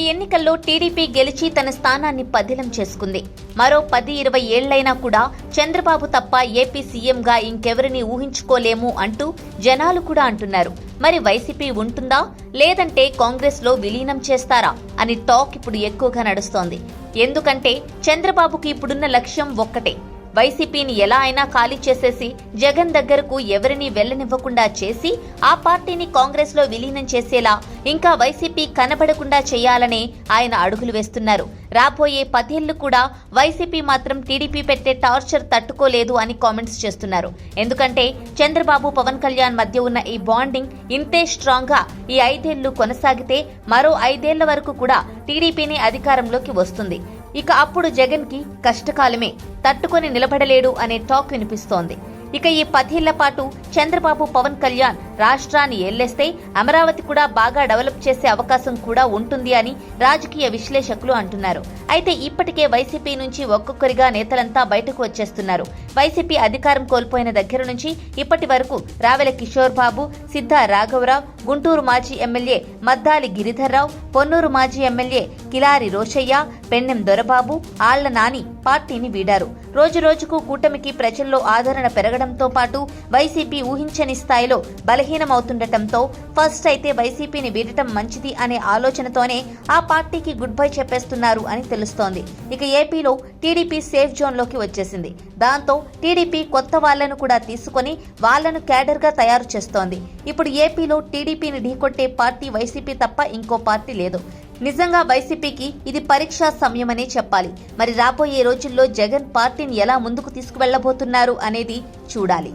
ఈ ఎన్నికల్లో టీడీపీ గెలిచి తన స్థానాన్ని పదిలం చేసుకుంది. మరో పది ఇరవై ఏళ్ళైనా కూడా చంద్రబాబు తప్ప ఏపీ సీఎంగా ఇంకెవరిని ఊహించుకోలేము అంటూ జనాలు కూడా అంటున్నారు. మరి వైసీపీ ఉంటుందా? లేదంటే కాంగ్రెస్లో విలీనం చేస్తారా? అని టాక్ ఇప్పుడు ఎక్కువగా నడుస్తోంది. ఎందుకంటే చంద్రబాబుకి ఇప్పుడున్న లక్ష్యం ఒక్కటే వైసీపీని ఎలా అయినా ఖాళీ చేసేసి జగన్ దగ్గరకు ఎవరిని వెళ్ళనివ్వకుండా చేసి ఆ పార్టీని కాంగ్రెస్లో విలీనం చేసేలా ఇంకా వైసీపీ కనబడకుండా చేయాలనే ఆయన అడుగులు వేస్తున్నారు. రాబోయే పదేళ్ళు కూడా వైసీపీ మాత్రం టీడీపీ పెట్టే టార్చర్ తట్టుకోలేదు అని కామెంట్స్ చేస్తున్నారు. ఎందుకంటే చంద్రబాబు పవన్ కళ్యాణ్ మధ్య ఉన్న ఈ బాండింగ్ ఇంతే స్ట్రాంగ్గా ఈ ఐదేళ్ళు కొనసాగితే మరో ఐదేళ్ళ వరకు కూడా టీడీపీని అధికారంలోకి వస్తుంది. ఇక అప్పుడు జగన్కి కష్టకాలమే. తట్టుకొని నిలబడలేడు అనే టాక్ వినిపిస్తోంది. ఇక ఈ పదేళ్ళ పాటు చంద్రబాబు పవన్ కళ్యాణ్ రాష్ట్రాన్ని ఎల్లేస్తే అమరావతి కూడా బాగా డెవలప్ చేసే అవకాశం కూడా ఉంటుంది అని రాజకీయ విశ్లేషకులు అంటున్నారు. అయితే ఇప్పటికే వైసీపీ నుంచి ఒక్కొక్కరిగా నేతలంతా బయటకు వచ్చేస్తున్నారు. వైసీపీ అధికారం కోల్పోయిన దగ్గర నుంచి ఇప్పటి వరకు రావెల కిషోర్ బాబు సిద్ధ రాఘవరావు గుంటూరు మాజీ ఎమ్మెల్యే మద్దాలి గిరిధర్రావు పొన్నూరు మాజీ ఎమ్మెల్యే కిలారి రోషయ్య పెన్నెం దొరబాబు ఆళ్ళ నాని పార్టీని వీడారు. రోజు రోజుకు కూటమికి ప్రజల్లో ఆదరణ పెరగడంతో పాటు వైసీపీ ఊహించని స్థాయిలో బలహీన బలహీనమవుతుండటంతో ఫస్ట్ అయితే వైసీపీని వీడటం మంచిది అనే ఆలోచనతోనే ఆ పార్టీకి గుడ్ బై చెప్పేస్తున్నారు అని తెలుస్తోంది. ఇక ఏపీలో టీడీపీ సేఫ్ జోన్లోకి వచ్చేసింది. దాంతో టీడీపీ కొత్త వాళ్ళను కూడా తీసుకొని వాళ్ళను క్యాడర్గా తయారు చేస్తోంది. ఇప్పుడు ఏపీలో టీడీపీని ఢీకొట్టే పార్టీ వైసీపీ తప్ప ఇంకో పార్టీ లేదు. నిజంగా వైసీపీకి ఇది పరీక్షా సమయమనే చెప్పాలి. మరి రాబోయే రోజుల్లో జగన్ పార్టీని ఎలా ముందుకు తీసుకువెళ్ళబోతున్నారు అనేది చూడాలి.